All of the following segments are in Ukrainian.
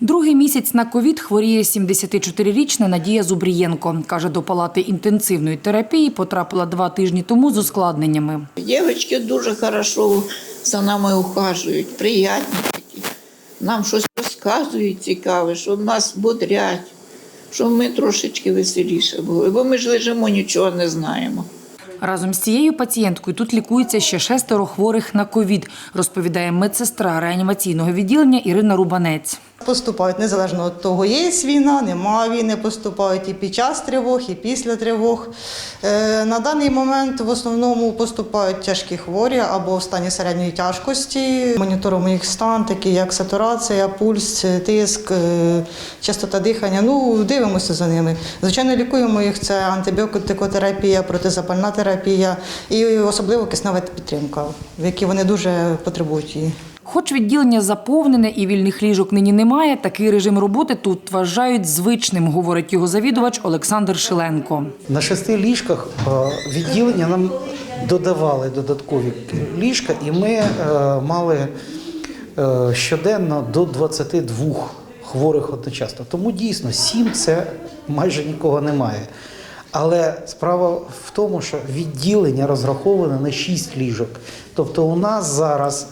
Другий місяць на ковід хворіє 74-річна Надія Зубрієнко. Каже, до палати інтенсивної терапії потрапила два тижні тому з ускладненнями. Дівчатки дуже хорошо за нами ухажують, приятні такі. Нам щось розказують цікаве, що нас бодрять, щоб ми трошечки веселіше були, бо ми ж лежимо, нічого не знаємо. Разом з цією пацієнткою тут лікується ще шестеро хворих на ковід, розповідає медсестра реанімаційного відділення Ірина Рубанець. Поступають незалежно від того, є війна, немає війни, поступають і під час тривог, і після тривог. Е, На даний момент в основному поступають тяжкі хворі або в стані середньої тяжкості. Моніторуємо їх стан, такі як сатурація, пульс, тиск, е, частота дихання. Ну, дивимося за ними. Звичайно, лікуємо їх. Це антибіотикотерапія, протизапальна терапія і особливо киснева підтримка, в якій вони дуже потребують її. Хоч відділення заповнене і вільних ліжок нині немає, такий режим роботи тут вважають звичним, говорить його завідувач Олександр Шиленко. На шести ліжках е, відділення нам додавали додаткові ліжка, і ми е, мали е, щоденно до 22 хворих одночасно. Тому дійсно сім це майже нікого немає. Але справа в тому, що відділення розраховане на 6 ліжок. Тобто у нас зараз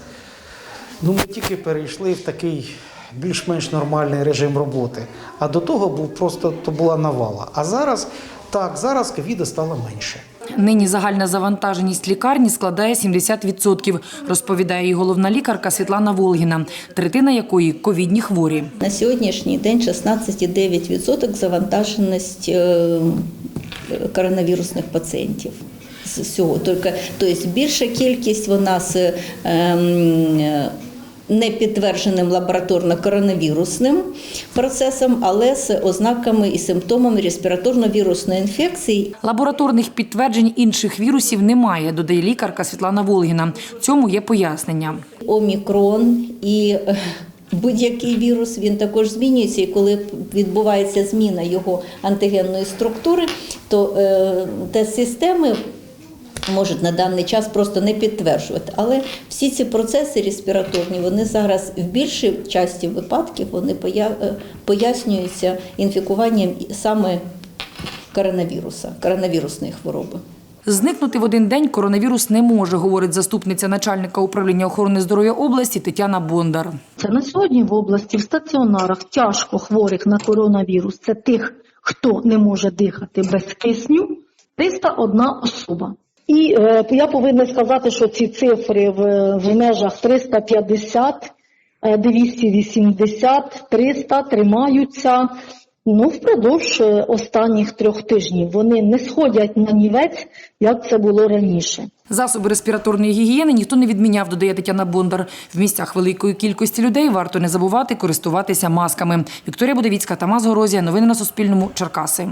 ну, ми тільки перейшли в такий більш-менш нормальний режим роботи. А до того був просто то була навала. А зараз так, зараз ковіда стало менше. Нині загальна завантаженість лікарні складає 70%, розповідає її головна лікарка Світлана Волгіна, третина якої ковідні хворі. На сьогоднішній день 16,9% завантаженість е, коронавірусних пацієнтів. З всього. Тільки, тобто більша кількість з е, ем, не підтвердженим лабораторно коронавірусним процесом, але з ознаками і симптомами респіраторно-вірусної інфекції Лабораторних підтверджень інших вірусів немає, додає лікарка Світлана Волгіна. Цьому є пояснення. омікрон і е, будь-який вірус він також змінюється. І коли відбувається зміна його антигенної структури, то е, тест-системи можуть на даний час просто не підтверджувати. Але всі ці процеси респіраторні, вони зараз в більшій часті випадків вони е, пояснюються інфікуванням саме коронавіруса, коронавірусної хвороби. Зникнути в один день коронавірус не може, говорить заступниця начальника управління охорони здоров'я області Тетяна Бондар. Це на сьогодні в області в стаціонарах тяжко хворих на коронавірус. Це тих, хто не може дихати без кисню, 301 особа. І е, я повинна сказати, що ці цифри в, в межах 350, е, 280, 300 тримаються ну, впродовж е, останніх трьох тижнів. Вони не сходять на нівець, як це було раніше. Засоби респіраторної гігієни ніхто не відміняв, додає Тетяна Бондар. В місцях великої кількості людей варто не забувати користуватися масками. Вікторія Будовіцька, Тамас Горозія. Новини на Суспільному. Черкаси.